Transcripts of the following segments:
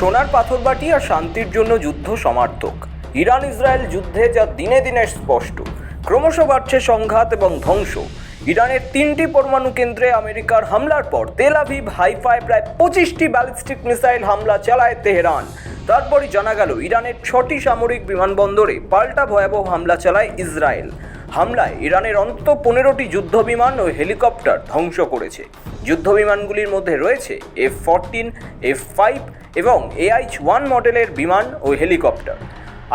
সোনার পাথরবাটি আর শান্তির জন্য যুদ্ধ সমার্থক। ইরান ইসরায়েল যুদ্ধে যা দিনে দিনে স্পষ্ট, ক্রমশ বাড়ছে সংঘাত এবং ধ্বংস। ইরানের তিনটি পরমাণু কেন্দ্রে আমেরিকার হামলার পর তেল আভিভ হাইফায় প্রায় পঁচিশটি ব্যালিস্টিক মিসাইল হামলা চালায় তেহরান। তারপরই জানা গেল, ইরানের ছটি সামরিক বিমানবন্দরে পাল্টা ভয়াবহ হামলা চালায় ইসরায়েল। হামলায় ইরানের অন্তত পনেরোটি যুদ্ধবিমান ও হেলিকপ্টার ধ্বংস করেছে। যুদ্ধবিমানগুলির মধ্যে রয়েছে এফ ফোরটিন এফ ফাইভ এবং এআইচ ওয়ান মডেলের বিমান ও হেলিকপ্টার।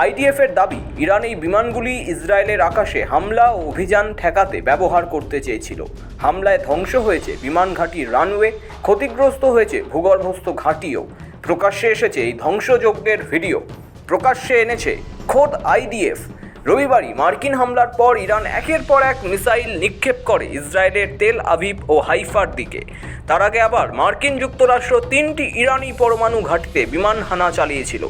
আইডিএফের দাবি, ইরান এই বিমানগুলি ইসরায়েলের আকাশে হামলা ও অভিযান ঠেকাতে ব্যবহার করতে চেয়েছিল। হামলায় ধ্বংস হয়েছে বিমান ঘাঁটির রানওয়ে, ক্ষতিগ্রস্ত হয়েছে ভূগর্ভস্থ ঘাঁটিও। প্রকাশ্যে এসেছে এই ধ্বংসযজ্ঞের ভিডিও। প্রকাশ্যে এনেছে খোদ আইডিএফ রবিবারই মার্কিন হামলার পর ইরান একের পর এক মিসাইল নিক্ষেপ করে ইসরায়েলের তেল আভিভ ও হাইফার দিকে। তার আগে আবার মার্কিন যুক্তরাষ্ট্র তিনটি ইরানি পরমাণু ঘাঁটিতে বিমান হানা চালিয়েছিল।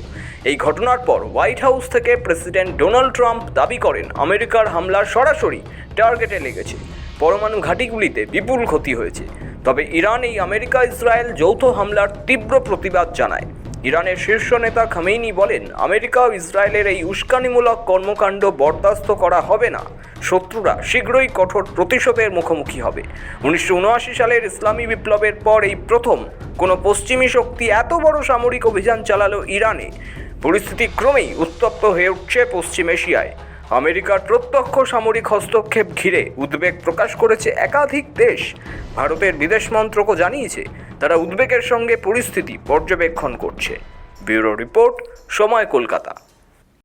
এই ঘটনার পর হোয়াইট হাউস থেকে প্রেসিডেন্ট ডোনাল্ড ট্রাম্প দাবি করেন, আমেরিকার হামলা সরাসরি টার্গেটে লেগেছে। পরমাণু ঘাঁটিগুলিতে বিপুল ক্ষতি হয়েছে। তবে ইরান এই আমেরিকা ইসরায়েল যৌথ হামলার তীব্র প্রতিবাদ জানায়। ইরানের শীর্ষ নেতা খামেইনি বলেন, আমেরিকা ও ইসরায়েলের এই উস্কানিমূলক কর্মকাণ্ড বরদাস্ত করা হবে না। শত্রুরা শীঘ্রই কঠোর প্রতিশোধের মুখোমুখি হবে। উনিশশো উনআশি সালের ইসলামী বিপ্লবের পর এই প্রথম কোনো পশ্চিমী শক্তি এত বড় সামরিক অভিযান চালালো ইরানে। পরিস্থিতি ক্রমেই উত্তপ্ত হয়ে উঠছে পশ্চিম এশিয়ায়। আমেরিকার প্রত্যক্ষ সামরিক হস্তক্ষেপ ঘিরে উদ্বেগ প্রকাশ করেছে একাধিক দেশ। ভারতের বিদেশ মন্ত্রকও জানিয়েছে তারা উদ্বেগের সঙ্গে পরিস্থিতি পর্যবেক্ষণ করছে। ব্যুরো রিপোর্ট সময় কলকাতা।